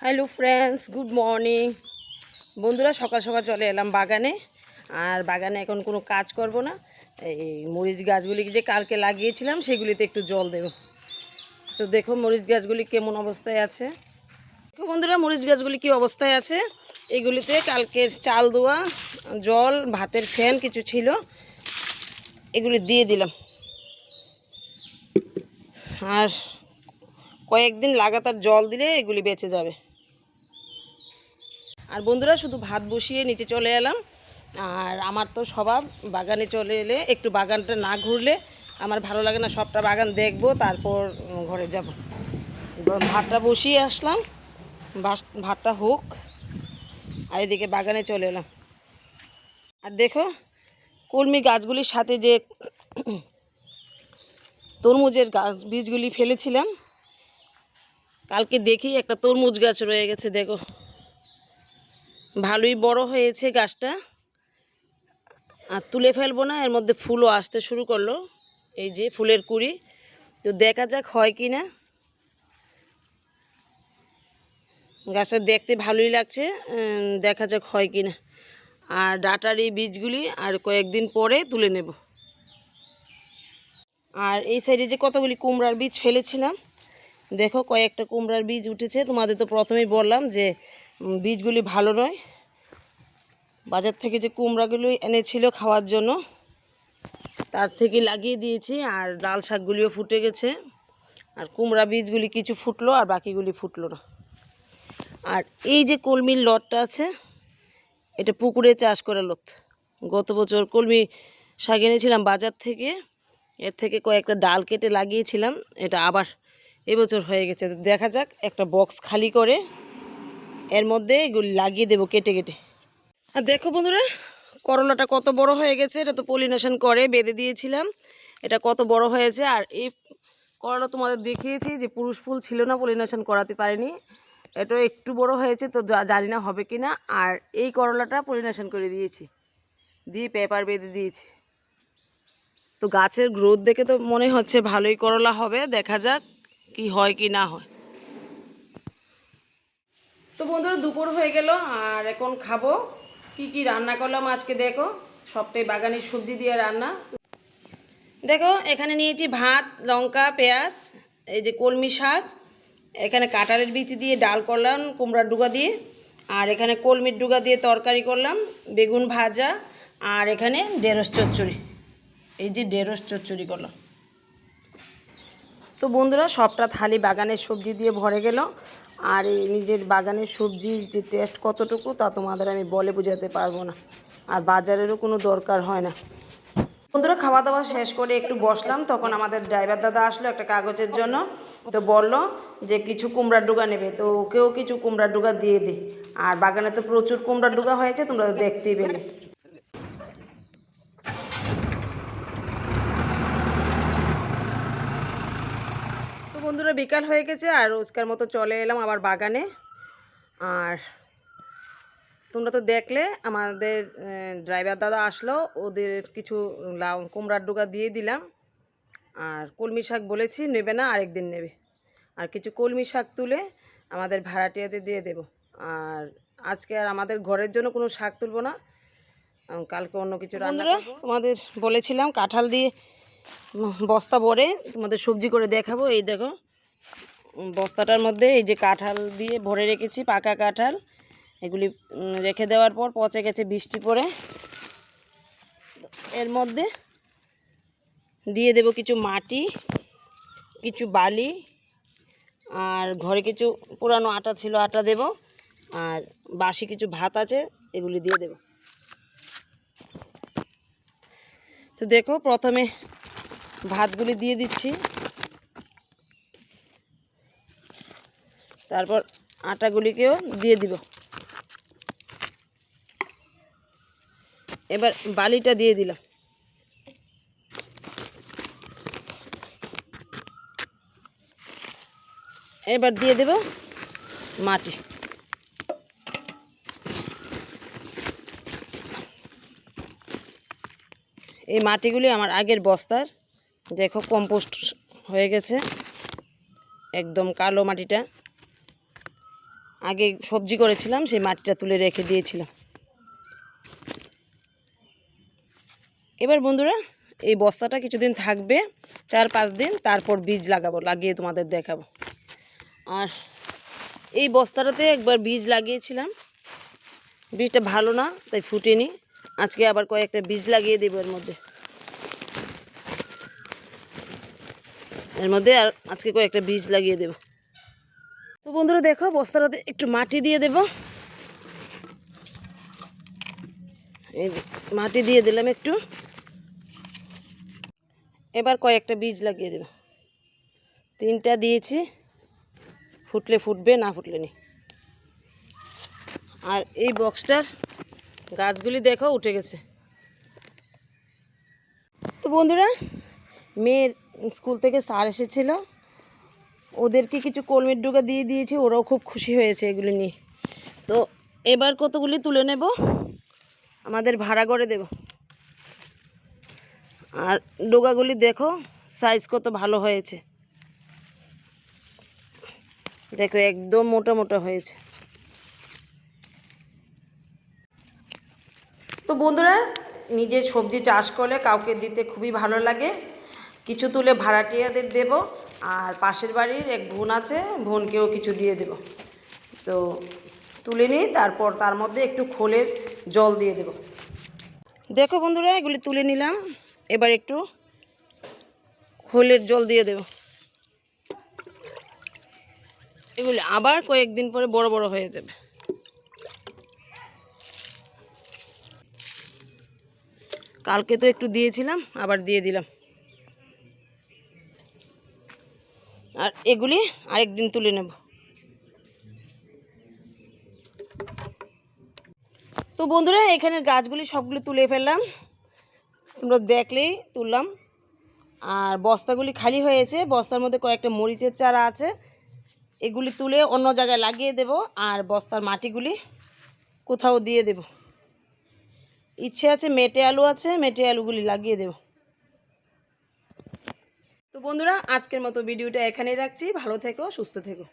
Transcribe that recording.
Hello friends good morning বন্ধুরা, সকাল সকাল চলে এলাম বাগানে। আর বাগানে এখন কোনো কাজ করব না। এই মরিচ গাছগুলি যে কালকে লাগিয়েছিলাম, সেগুলিতে একটু জল দেব। তো দেখো মরিচ গাছগুলি কেমন অবস্থায় আছে। দেখো বন্ধুরা, মরিচ গাছগুলি কী অবস্থায় আছে? এগুলিতে কালকের চাল দোয়া জল, ভাতের ফ্যান কিছু ছিল। এগুলি দিয়ে দিলাম। আর কয়েকদিন লাগাতার জল দিলে এগুলি বেঁচে যাবে। আর বন্ধুরা, শুধু ভাত বসিয়ে নিচে চলে এলাম। আর আমার তো স্বভাব, বাগানে চলে এলে একটু বাগানটা না ঘুরলে আমার ভালো লাগে না, সবটা বাগান দেখব, তারপর ঘরে যাব। ভাতটা বসিয়ে আসলাম। ভাতটা হোক। আর এদিকে বাগানে চলে এলাম। আর দেখো, কলমি গাছগুলির সাথে যে তরমুজের গাছ, বীজগুলি ফেলেছিলাম কালকে দেখি একটা তরমুজ গাছ রয়ে গেছে, দেখো। ভালোই বড় হয়েছে গাছটা। আর তুলে ফেলব না, এর মধ্যে ফুলও আসতে শুরু করল, এই যে ফুলের কুড়ি। তো দেখা যাক হয় কি না। গাছটা দেখতে ভালোই লাগছে দেখা যাক হয় কি না। আর ডাটার এই বীজগুলি আর কয়েকদিন পরে তুলে নেব। আর এই সাইডে যে কতগুলি কুমড়ার বীজ ফেলেছিলাম দেখো কয়েকটা কুমড়ার বীজ উঠেছে। তোমাদের তো প্রথমেই বললাম যে বীজগুলি ভালো নয়। বাজার থেকে যে কুমড়াগুলো এনেছিল খাওয়ার জন্য, তার থেকে লাগিয়ে দিয়েছি আর লাল শাকগুলিও ফুটে গেছে। আর কুমড়া বীজগুলি কিছু ফুটলো আর বাকিগুলি ফুটলো না। আর এই যে কলমির লটটা আছে, এটা পুকুরে চাষ করে লত গত বছর কলমি শাক এনেছিলাম বাজার থেকে, এর থেকে কয়েকটা ডাল কেটে লাগিয়েছিলাম, এটা আবার এবছর হয়ে গেছে। তো দেখা যাক, একটা বক্স খালি করে এর মধ্যে এগুলি লাগিয়ে দেবো কেটে কেটে। আর দেখো বন্ধুরা, করলাটা কত বড় হয়ে গেছে, এটা তো পলিনেশন করে, বেঁধে দিয়েছিলাম, এটা কত বড় হয়েছে। আর এই করলা তোমাদের দেখিয়েছি যে পুরুষ ফুল ছিল না পলিনেশন করাতে পারিনি। এটা একটু বড় হয়েছে, তো জানি না হবে কি না আর এই করলাটা পলিনেশন করে দিয়েছি, দিয়ে পেপার বেঁধে দিয়েছি। তো গাছের গ্রোথ দেখে তো মনে হচ্ছে ভালোই করলা হবে, দেখা যাক। কি হয় কি না হয়। তো বন্ধুরা দুপুর হয়ে গেল, আর এখন খাব। কি কি রান্না করলাম আজকে দেখো। সবটাই বাগানের সবজি দিয়ে রান্না। দেখো, এখানে নিয়েছি ভাত, লঙ্কা, পেঁয়াজ, এই যে কলমি শাক, এখানে কাঁঠালের বীজ দিয়ে ডাল করলাম, কুমড়ার ডুগা দিয়ে, আর এখানে কলমির ডুগা দিয়ে তরকারি করলাম, বেগুন ভাজা, আর এখানে ঢেঁড়স চচ্চড়ি। এই যে ঢেঁড়স চচ্চড়ি করলাম। তো বন্ধুরা, সবটা থালি বাগানের সবজি দিয়ে ভরে গেল। আর এই নিজের বাগানের সবজির যে টেস্ট কতটুকু, তা তোমাদের আমি বলে বোঝাতে পারব না। আর বাজারেরও কোনো দরকার হয় না। বন্ধুরা খাওয়া দাওয়া শেষ করে একটু বসলাম, তখন আমাদের ড্রাইভার দাদা আসলো একটা কাগজের জন্য। তো বলল যে, কিছু কুমড়ার ডুগা নেবে। তো ওকেও কিছু কুমড়ার ডুগা দিয়ে দিই আর বাগানে তো প্রচুর কুমড়ার ডুগা হয়েছে, তোমরা দেখতেই পেলে। বন্ধুরা বিকাল হয়ে গেছে আর রোজকার মতো চলে এলাম আবার বাগানে। আর তোমরা তো দেখলে আমাদের ড্রাইভার দাদা আসলো ওদের কিছু লাউ কুমড়ার ডোকা দিয়ে দিলাম। আর কলমি শাক বলেছি নেবে না আরেকদিন নেবে। আর কিছু কলমি শাক তুলে আমাদের ভাড়াটিয়াতে দিয়ে দেব। আর আজকে আর আমাদের ঘরের জন্য কোনো শাক তুলবো না। কালকে অন্য কিছু রান্না তোমাদের বলেছিলাম কাঁঠাল দিয়ে বস্তা ভরে তোমাদের সবজি করে দেখাবো। এই দেখো বস্তাটার মধ্যে এই যে কাঁঠাল দিয়ে ভরে রেখেছি, পাকা কাঁঠাল। এগুলি রেখে দেওয়ার পর পচে গেছে বৃষ্টি পড়ে। এর মধ্যে দিয়ে দেব কিছু মাটি, কিছু বালি, আর ঘরে কিছু পুরানো আটা ছিল, আটা দেব। আর বাসি কিছু ভাত আছে, এগুলি দিয়ে দেব। তো দেখো, প্রথমে ভাতগুলি দিয়ে দিচ্ছি। তারপর আটাগুলিকেও দিয়ে দিব। এবার বালিটা দিয়ে দিলাম। এবার দিয়ে দেব মাটি। এই মাটিগুলি আমার আগের বস্তার, দেখো কম্পোস্ট হয়ে গেছে, একদম কালো মাটিটা। আগে সবজি করেছিলাম, সেই মাটিটা তুলে রেখে দিয়েছিলাম এবার বন্ধুরা, এই বস্তাটা কিছুদিন থাকবে, চার পাঁচ দিন, তারপর বীজ লাগাবো, লাগিয়ে তোমাদের দেখাবো। আর এই বস্তাটাতে একবার বীজ লাগিয়েছিলাম। বীজটা ভালো না, তাই ফুটেনি। আজকে আবার কয়েকটা বীজ লাগিয়ে দেবো এর মধ্যে। এর মধ্যে আর আজকে কয়েকটা বীজ লাগিয়ে দেব। বন্ধুরা দেখো বস্তাটাতে একটু মাটি দিয়ে দেব। এই মাটি দিয়ে দিলাম একটু। এবার কয়েকটা বীজ লাগিয়ে দেব। তিনটা দিয়েছি। ফুটলে ফুটবে, না ফুটলে নি আর এই বক্সটার গাছগুলি দেখো, উঠে গেছে। তো বন্ধুরা, মেয়ের স্কুল থেকে স্যার এসেছিল। ওদেরকে কিছু কলমের ডুকা দিয়ে দিয়েছি, ওরাও খুব খুশি হয়েছে এগুলি নিয়ে। তো এবার কতগুলি তুলে নেব? আমাদের ভাড়া করে দেব। আর ডোগাগুলি দেখো সাইজ কত ভালো হয়েছে। দেখো, একদম মোটা মোটা হয়েছে। তো বন্ধুরা নিজে সবজি চাষ করলে কাউকে দিতে খুবই ভালো লাগে। কিছু তুলে ভাড়াটিয়াদের দেব। আর পাশের বাড়ির এক বোন আছে, বোনকেও কিছু দিয়ে দেব। তো তুলে নিই, তারপর তার মধ্যে একটু খোলের জল দিয়ে দেব। দেখো বন্ধুরা, এগুলি তুলে নিলাম। এবার একটু খোলের জল দিয়ে দেব। এগুলি আবার কয়েকদিন পরে বড় বড় হয়ে যাবে। কালকে তো একটু দিয়েছিলাম, আবার দিয়ে দিলাম। এগুলি আরেকদিন তুলে নেব। তো বন্ধুরা, এখানের গাছগুলি সবগুলি তুলে ফেললাম। তোমরা দেখলেই তুললাম। আর বস্তাগুলি খালি হয়েছে। বস্তার মধ্যে কয়েকটা মরিচের চারা আছে। এগুলি তুলে অন্য জায়গায় লাগিয়ে দেব আর বস্তার মাটিগুলি কোথাও দিয়ে দেব। ইচ্ছে আছে মেটে আলু আছে, মেটে আলুগুলি লাগিয়ে দেব। তো বন্ধুরা আজকের মতো ভিডিওটা এখানেই রাখছি। ভালো থেকো সুস্থ থেকো।